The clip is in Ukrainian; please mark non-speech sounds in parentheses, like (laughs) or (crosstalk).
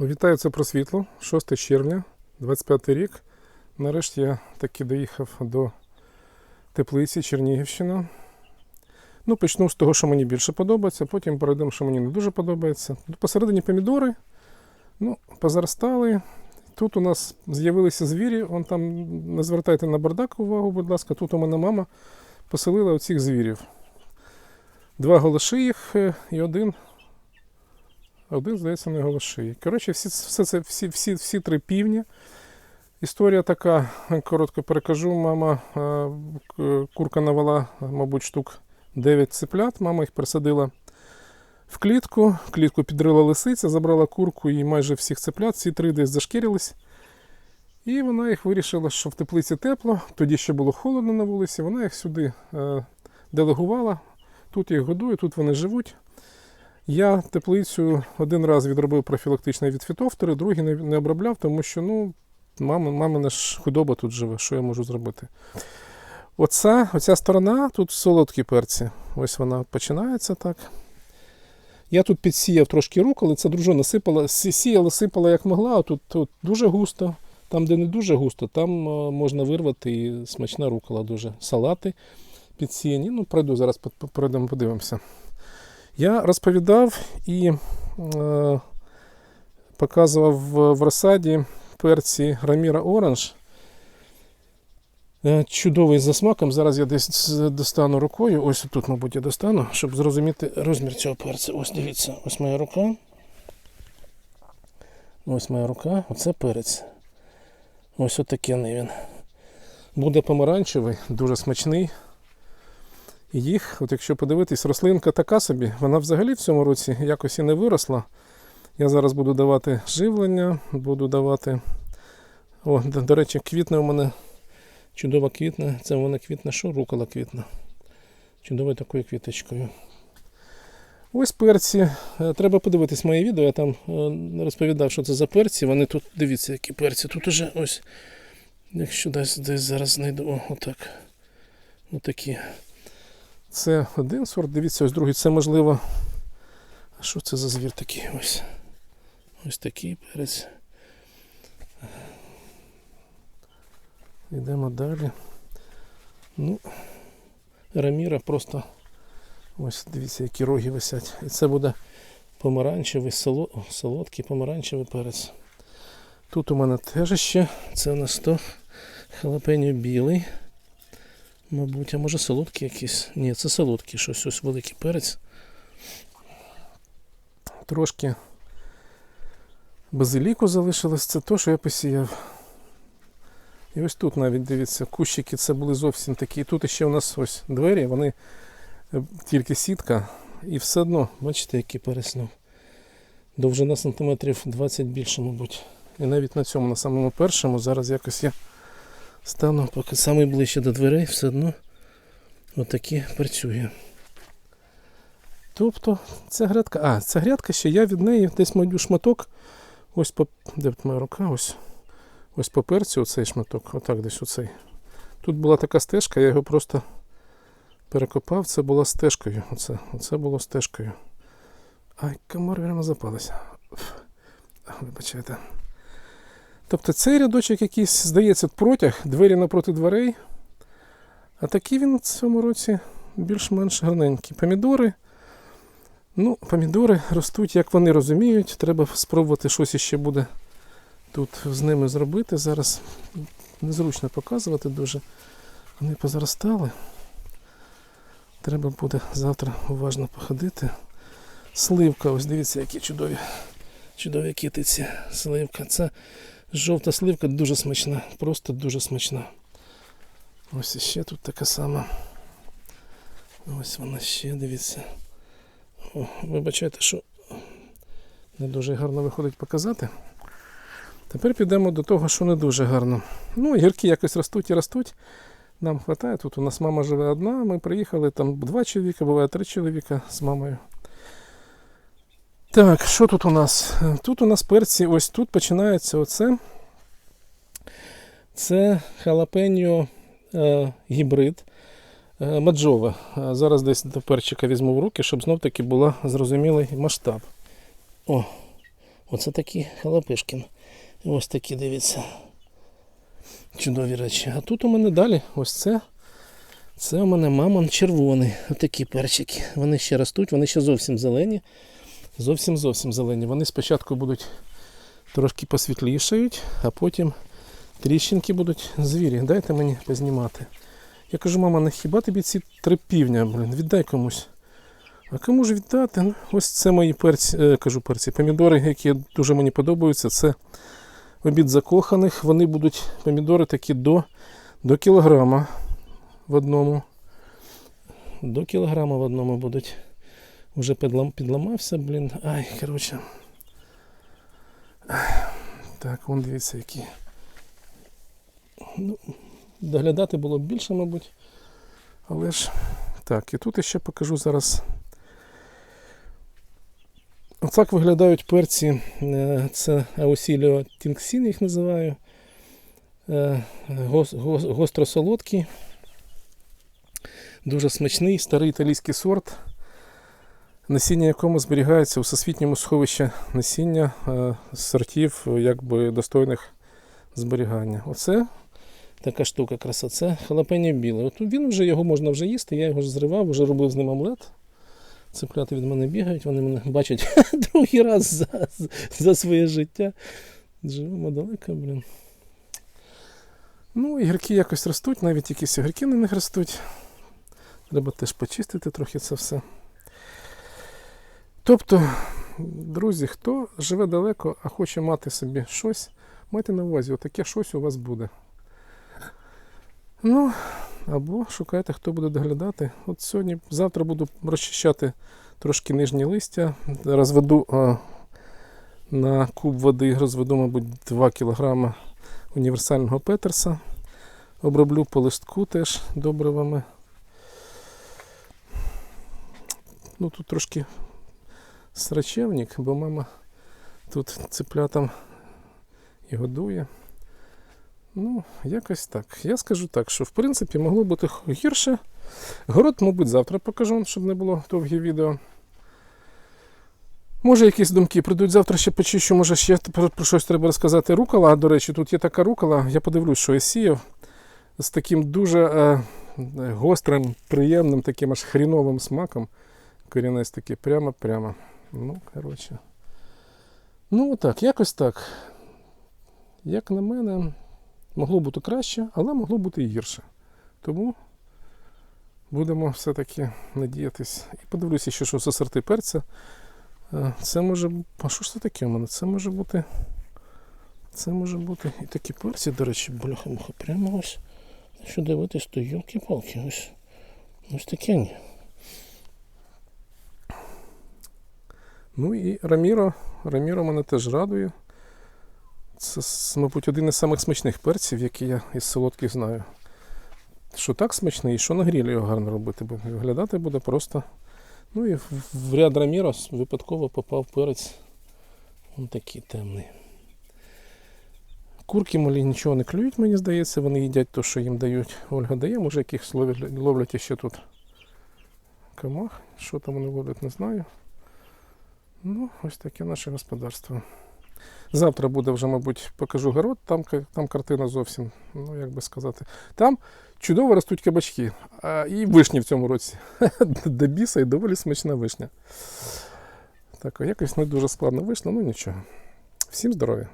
Вітаю це про світло. 6 червня, 25 рік. Нарешті я таки доїхав до теплиці Чернігівщина. Ну, почну з того, що мені більше подобається, потім перейдемо, що мені не дуже подобається. Посередині помідори, ну, позаростали. Тут у нас з'явилися звірі, вон там не звертайте на бардак увагу, будь ласка. Тут у мене мама поселила оцих звірів. Два голошиїх е, і один один, здається, не голошиї. Коротше, всі, все це, всі, всі, всі три півні. Історія така, коротко перекажу. Мама е, курка навела, мабуть, штук 9 цеплят. Мама їх пересадила в клітку. Клітку підрила лисиця, забрала курку і майже всіх цеплят. Всі три десь зашкірились. І вона їх вирішила, що в теплиці тепло, тоді ще було холодно на вулиці. Вона їх сюди е, делегувала. Тут їх годує, тут вони живуть. Я теплицю один раз відробив профілактичний від фітофтори, другий не, обробляв, тому що ну, мама, мамина ж худоба тут живе, що я можу зробити. Оця, оця сторона, тут солодкі перці. Ось вона починається так. Я тут підсіяв трошки рук, але це дружина сипала, сіяла, сипала як могла, а тут, тут дуже густо. Там, де не дуже густо, там е, можна вирвати і смачна рукола дуже. Салати підсіяні. Ну, пройду зараз, пройдемо, подивимося. Я розповідав і е, показував в, розсаді перці Раміра Оранж. Е, Чудовий за смаком. Зараз я десь достану рукою. Ось тут, мабуть, я достану, щоб зрозуміти розмір цього перця. Ось дивіться, ось моя рука. Ось моя рука, оце перець. Ось отакий він. Буде помаранчевий, дуже смачний. Їх, от якщо подивитись, рослинка така собі, вона взагалі в цьому році якось і не виросла. Я зараз буду давати живлення, буду давати. О, до, речі, квітне у мене чудова квітне. Це мене квітне, що рукола квітне. Чудовою такою квіточкою. Ось перці. Е, Треба подивитись моє відео. Я там е, розповідав, що це за перці. Вони тут, дивіться, які перці. Тут уже ось. Якщо десь, десь зараз знайду. О, отак. Отакі. Це один сорт, дивіться, ось другий. Це можливо. А що це за звір такий? Ось. Ось такий перець. Йдемо далі. Ну, Раміра просто. Ось дивіться, які роги висять. І це буде помаранчевий, соло- солодкий помаранчевий перець. Тут у мене теж ще. Це у нас то халапеньо білий. Мабуть, а може солодкий якийсь? Ні, це солодкий, щось ось великий перець. Трошки базиліку залишилось, це то, що я посіяв. І ось тут навіть дивіться, кущики це були зовсім такі. І тут ще у нас ось двері, вони е, тільки сітка. І все одно, бачите, який перець. ну, Довжина сантиметрів 20 більше, мабуть. І навіть на цьому, на самому першому, зараз якось я стану, поки саме ближче до дверей, все одно отакі працює. Тобто ця грядка. А, ця грядка ще я від неї десь маю шматок. Ось по. Де моя рука? Ось. Ось по перцю оцей шматок. Отак десь оцей. Тут була така стежка, я його просто перекопав. Це була стежкою. Оце, оце було стежкою. Ай, комар прямо запалися. Вибачайте. Тобто цей рядочок якийсь, здається, протяг, двері напроти дверей. А такий він в цьому році більш-менш гарненький. Помідори. Ну, помідори ростуть, як вони розуміють. Треба спробувати щось іще буде тут з ними зробити. Зараз незручно показувати дуже. Вони позаростали. Треба буде завтра уважно походити. Сливка, ось дивіться, які чудові, чудові китиці. Сливка. Це жовта сливка дуже смачна, просто дуже смачна. Ось іще тут така сама. Ось вона ще, дивіться. О, вибачайте, що не дуже гарно виходить показати. Тепер підемо до того, що не дуже гарно. Ну, гірки якось ростуть і ростуть. Нам вистачає. Тут у нас мама живе одна, ми приїхали, там два чоловіка, буває три чоловіка з мамою. Так, що тут у нас? Е, Тут у нас перці, ось тут починається оце. Це халапеньо е, гібрид е, маджове. Е, Зараз десь до перчика візьму в руки, щоб знов таки була зрозумілий масштаб. О, Оце такі халапишки. Ось такі, дивіться. Чудові речі. А тут у мене далі ось це. Це у мене мамон червоний. Отакі перчики. Вони ще ростуть, вони ще зовсім зелені. Зовсім зовсім зелені. Вони спочатку будуть трошки посвітлішають, а потім тріщинки будуть звірі. Дайте мені познімати. Я кажу, мама, не хіба тобі ці три півня, блін, віддай комусь. А кому ж віддати? Ну, ось це мої перці, е, кажу перці, помідори, які дуже мені подобаються. Це обід закоханих. Вони будуть помідори такі до, до кілограма в одному. До кілограма в одному будуть. Уже підлам, підламався, блін. Ай, коротше. Так, вон дивіться, які. Ну, доглядати було б більше, мабуть. Але ж. Так, і тут ще покажу зараз. Отак виглядають перці. Е, Це Аусіліо Тінксін, їх називаю. Е, гос- гос- Гостро-солодкі. Дуже смачний старий італійський сорт, насіння якому зберігається у всесвітньому сховищі насіння е, сортів якби достойних зберігання. Оце така штука краса. Це халапеньо біле. От він вже його можна вже їсти, я його зривав, вже робив з ним омлет. Цыплята від мене бігають, вони мене бачать (laughs) другий раз за, за своє життя. Живемо далеко, блін. Ну, і гірки якось ростуть, навіть якісь огірки на них ростуть. Треба теж почистити трохи це все. Тобто, друзі, хто живе далеко, а хоче мати собі щось, майте на увазі, отаке щось у вас буде. Ну, або шукайте, хто буде доглядати. От сьогодні, завтра буду розчищати трошки нижні листя. Розведу а, на куб води, розведу, мабуть, 2 кг універсального петерса. Оброблю по листку теж добривами. Ну, тут трошки срачевник, бо мама тут цыплятам і годує. Ну, якось так. Я скажу так, що в принципі могло бути гірше. Город, мабуть, завтра покажу, щоб не було довгі відео. Може, якісь думки прийдуть завтра ще почищу, може ще про, щось треба розказати. Рукола, до речі, тут є така рукола, я подивлюсь, що я сіяв. З таким дуже е, гострим, приємним, таким аж хріновим смаком. Корінець такий прямо-прямо. Ну, коротше. Ну, так, якось так. Як на мене, могло бути краще, але могло бути і гірше. Тому будемо все-таки надіятись. І подивлюся, ще що за перця. Е, Це може. А що ж це таке у мене? Це може бути. Це може бути і такі перці, до речі, бляха-муха, прямо ось. Що дивитись, то йолки-палки, ось. Ось такі. Ну і Раміро. Раміро мене теж радує. Це, мабуть, один із самих смачних перців, які я із солодких знаю. Що так смачний, що на грілі його гарно робити, бо виглядати буде просто. Ну і в, ряд Раміро випадково попав перець. Він такий темний. Курки малі нічого не клюють, мені здається, вони їдять те, що їм дають. Ольга дає, може якихось ловлять ще тут камах. Що там вони ловлять, не знаю. Ну, ось таке наше господарство. Завтра буде вже, мабуть, покажу город, там, там картина зовсім, ну як би сказати. Там чудово ростуть кабачки. А, і вишні в цьому році. (laughs) До біса і доволі смачна вишня. Так, якось не дуже складно вишня, ну нічого. Всім здоров'я.